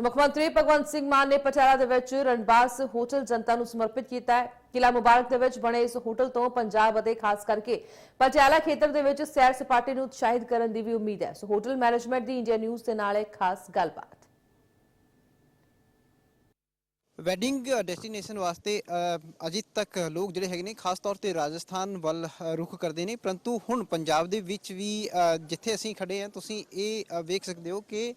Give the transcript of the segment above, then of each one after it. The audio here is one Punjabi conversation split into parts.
ਸੋ ਮੁੱਖ ਮੰਤਰੀ ਭਗਵੰਤ ਸਿੰਘ ਮਾਨ ਨੇ ਪਟਿਆਲਾ ਦੇ ਵਿੱਚ ਰਣਬਾਸ ਹੋਟਲ ਜਨਤਾ ਨੂੰ ਸਮਰਪਿਤ ਕੀਤਾ ਹੈ। ਕਿਲਾ ਮੁਬਾਰਕ ਦੇ ਵਿੱਚ ਬਣੇ ਇਸ ਹੋਟਲ ਤੋਂ ਪੰਜਾਬ ਅਤੇ ਖਾਸ ਕਰਕੇ ਪਟਿਆਲਾ ਖੇਤਰ ਦੇ ਵਿੱਚ ਸੈਰ ਸਪਾਟੇ ਨੂੰ ਉਤਸ਼ਾਹਿਤ ਕਰਨ ਦੀ ਵੀ ਉਮੀਦ ਹੈ। ਸੋ ਹੋਟਲ ਮੈਨੇਜਮੈਂਟ ਦੀ ਇੰਡੀਆ ਨਿਊਜ਼ ਦੇ ਨਾਲ ਇੱਕ ਖਾਸ ਗੱਲਬਾਤ। ਵੈਡਿੰਗ ਡੈਸਟੀਨੇਸ਼ਨ ਵਾਸਤੇ ਅਜੇ ਤੱਕ ਲੋਕ ਜਿਹੜੇ ਹੈਗੇ ਨੇ ਖਾਸ ਤੌਰ ਤੇ ਰਾਜਸਥਾਨ ਵੱਲ ਅ, ਰੁਖ ਕਰਦੇ ਨੇ। ਪਰੰਤੂ ਹੁਣ ਪੰਜਾਬ ਦੇ ਵਿੱਚ ਵੀ ਜਿੱਥੇ ਅਸੀਂ ਖੜੇ ਹਾਂ ਤੁਸੀਂ ਇਹ ਵੇਖ ਸਕਦੇ ਹੋ ਕਿ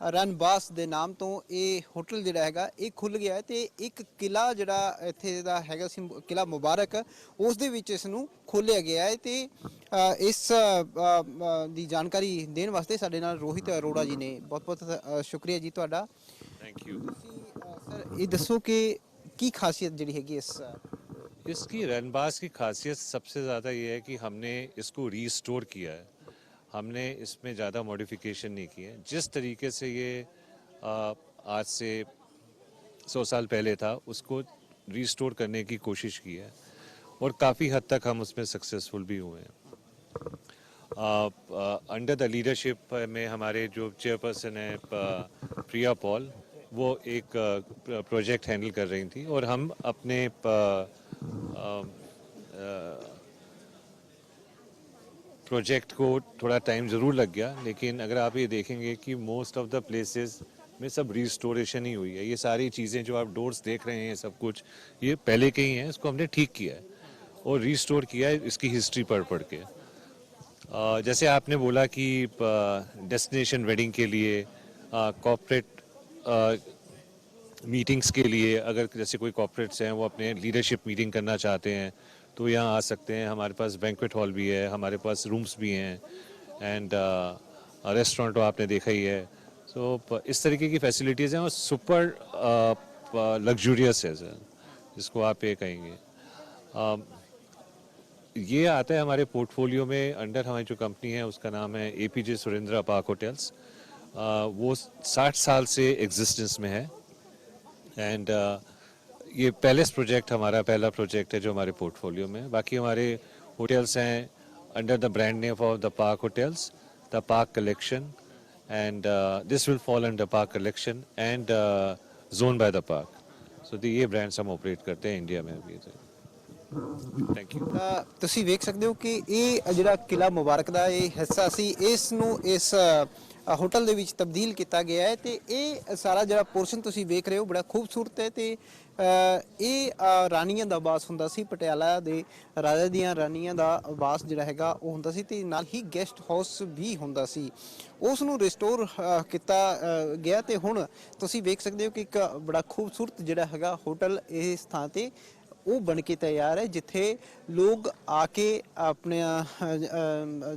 ਰਨਬਾਸ ਦੇ ਨਾਮ ਤੋਂ ਇਹ ਹੋਟਲ ਜਿਹੜਾ ਹੈਗਾ ਇਹ ਖੁੱਲ ਗਿਆ ਹੈ ਤੇ ਇੱਕ ਕਿਲਾ ਜਿਹੜਾ ਇੱਥੇ ਦਾ ਹੈਗਾ ਸੀ ਕਿਲਾ ਮੁਬਾਰਕ ਉਸ ਦੇ ਵਿੱਚ ਇਸ ਨੂੰ ਖੋਲਿਆ ਗਿਆ ਹੈ ਤੇ ਅ, ਇਸ ਅ, ਅ, ਦੀ ਜਾਣਕਾਰੀ ਦੇਣ ਵਾਸਤੇ ਸਾਡੇ ਨਾਲ ਰੋਹਿਤ ਅਰੋੜਾ ਜੀ ਨੇ ਬਹੁਤ ਬਹੁਤ ਅ, ਸ਼ੁਕਰੀਆ ਜੀ ਤੁਹਾਡਾ थैंक यू ਤੁਸੀਂ ਅ, ਸਰ ਇਹ ਦੱਸੋ ਕਿ ਕੀ ਖਾਸੀਅਤ ਜਿਹੜੀ ਹੈਗੀ ਇਸ ਅ, इसकी रनबास की खासियत सबसे ज़्यादा ये है कि हमने इसको रीस्टोर किया है हमने इसमें ज़्यादा मॉडिफिकेशन नहीं किए। जिस तरीके से ये आ, आज से सौ साल पहले था उसको रिस्टोर करने की कोशिश की है और काफ़ी हद तक हम उसमें सक्सेसफुल भी हुए हैं। अंडर द लीडरशिप में हमारे जो चेयरपर्सन है प्रिया पॉल वो एक प्रोजेक्ट हैंडल कर रही थी और हम अपने प्रोजेक्ट को थोड़ा टाइम ज़रूर लग गया, लेकिन अगर आप ये देखेंगे कि मोस्ट ऑफ़ द प्लेसेस में सब रिस्टोरेशन ही हुई है। ये सारी चीज़ें जो आप डोर्स देख रहे हैं सब कुछ, ये पहले के ही हैं, इसको हमने ठीक किया है और रिस्टोर किया है इसकी हिस्ट्री पढ़ पढ़ के। जैसे आपने बोला कि डेस्टिनेशन वेडिंग के लिए कॉपरेट मीटिंग्स के लिए अगर जैसे कोई कॉपरेट्स हैं, वो अपने लीडरशिप मीटिंग करना चाहते हैं तो यहाँ आ सकते हैं। हमारे पास बैंक्वेट हॉल भी है हमारे पास रूम्स भी हैं एंड रेस्टोरेंट तो आपने देखा ही है। सो so, इस तरीके की फैसिलिटीज़ हैं और सुपर लग्जूरियस है सर जिसको आप ये कहेंगे। अ, ये आता है हमारे पोर्टफोलियो में अंडर हमारी जो कंपनी है उसका नाम है A P J Surendra Park hotels वो साठ साल से एग्जिस्टेंस में है। एंड ये पैलेस प्रोजेक्ट हमारा पहला प्रोजेक्ट है जो हमारे पोर्टफोलियो में है बाकी हमारे होटल्स हैं under the brand name of the park hotels the park collection and this will fall under park collection and zone by the park so ये ब्रांड्स हम ऑपरेट करते हैं इंडिया में अभी थैंक यू ਤਾਂ ਤੁਸੀਂ ਵੇਖ ਸਕਦੇ ਹੋ ਕਿ ਇਹ ਜਿਹੜਾ ਕਿਲਾ ਮੁਬਾਰਕ ਦਾ ਇਹ ਹਿੱਸਾ ਸੀ ਇਸ ਨੂੰ ਇਸ ਅ, ਹੋਟਲ ਦੇ ਵਿੱਚ ਤਬਦੀਲ ਕੀਤਾ ਗਿਆ ਹੈ ਤੇ ਇਹ ਸਾਰਾ ਜਿਹੜਾ ਪੋਰਸ਼ਨ ਤੁਸੀਂ ਵੇਖ ਰਹੇ ਹੋ ਬੜਾ ਖੂਬਸੂਰਤ ਹੈ ਤੇ ਇਹ ਰਾਣੀਆਂ ਦਾ ਵਾਸ ਹੁੰਦਾ ਸੀ, ਪਟਿਆਲਾ ਦੇ ਰਾਜਾ ਦੀਆਂ ਰਾਣੀਆਂ ਦਾ ਵਾਸ ਜਿਹੜਾ ਹੈਗਾ ਉਹ ਹੁੰਦਾ ਸੀ ਤੇ ਨਾਲ ਹੀ ਗੈਸਟ ਹਾਊਸ ਵੀ ਹੁੰਦਾ ਸੀ। ਉਸ ਨੂੰ ਰਿਸਟੋਰ ਕੀਤਾ ਗਿਆ ਤੇ ਹੁਣ ਤੁਸੀਂ ਵੇਖ ਸਕਦੇ ਹੋ ਕਿ ਇੱਕ ਬੜਾ ਖੂਬਸੂਰਤ ਜਿਹੜਾ ਹੈਗਾ ਹੋਟਲ ਇਹ ਥਾਂ ਤੇ ਉਹ ਬਣ ਕੇ ਤਿਆਰ ਹੈ, ਜਿੱਥੇ ਲੋਕ ਆ ਕੇ ਆਪਣੇ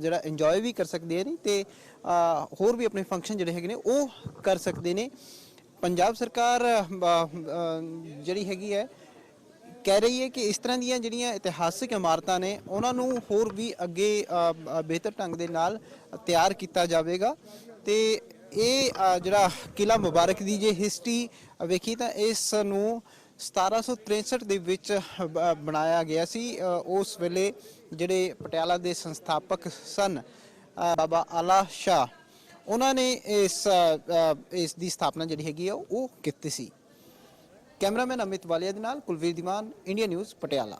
ਜਿਹੜਾ ਇੰਜੋਏ ਵੀ ਕਰ ਸਕਦੇ ਨੇ, ਤੇ ਹੋਰ ਵੀ ਆਪਣੇ ਫੰਕਸ਼ਨ ਜਿਹੜੇ ਹੈਗੇ ਨੇ, ਉਹ ਕਰ ਸਕਦੇ ਨੇ। ਪੰਜਾਬ ਸਰਕਾਰ ਜਿਹੜੀ ਹੈਗੀ ਹੈ, ਕਹਿ ਰਹੀ ਹੈ ਕਿ ਇਸ ਤਰ੍ਹਾਂ ਦੀਆਂ ਜਿਹੜੀਆਂ ਇਤਿਹਾਸਿਕ ਇਮਾਰਤਾਂ ਨੇ, ਉਹਨਾਂ ਨੂੰ ਹੋਰ ਵੀ ਅੱਗੇ ਬਿਹਤਰ ਢੰਗ ਦੇ ਨਾਲ ਤਿਆਰ ਕੀਤਾ ਜਾਵੇਗਾ। ਤੇ ਇਹ ਜਿਹੜਾ ਕਿਲਾ ਮੁਬਾਰਕ ਦੀ ਜੇ ਹਿਸਟਰੀ ਵੇਖੀ ਤਾਂ ਇਸ ਨੂੰ 1763 ਦੇ ਵਿੱਚ ਬ- ਬਣਾਇਆ ਗਿਆ ਸੀ। ਉਸ ਵੇਲੇ ਜਿਹੜੇ ਪਟਿਆਲਾ ਦੇ ਸੰਸਥਾਪਕ ਸਨ ਬਾਬਾ ਆਲਾ ਸ਼ਾਹ, ਉਹਨਾਂ ਨੇ ਇਸ ਇਸ ਦੀ ਸਥਾਪਨਾ ਜਿਹੜੀ ਹੈਗੀ ਆ, ਉਹ ਕੀਤੀ ਸੀ। ਕੈਮਰਾਮੈਨ ਅਮਿਤ ਵਾਲੀਆ ਦੇ ਨਾਲ ਕੁਲਵੀਰ ਦੀਵਾਨ, ਇੰਡੀਆ ਨਿਊਜ਼, ਪਟਿਆਲਾ।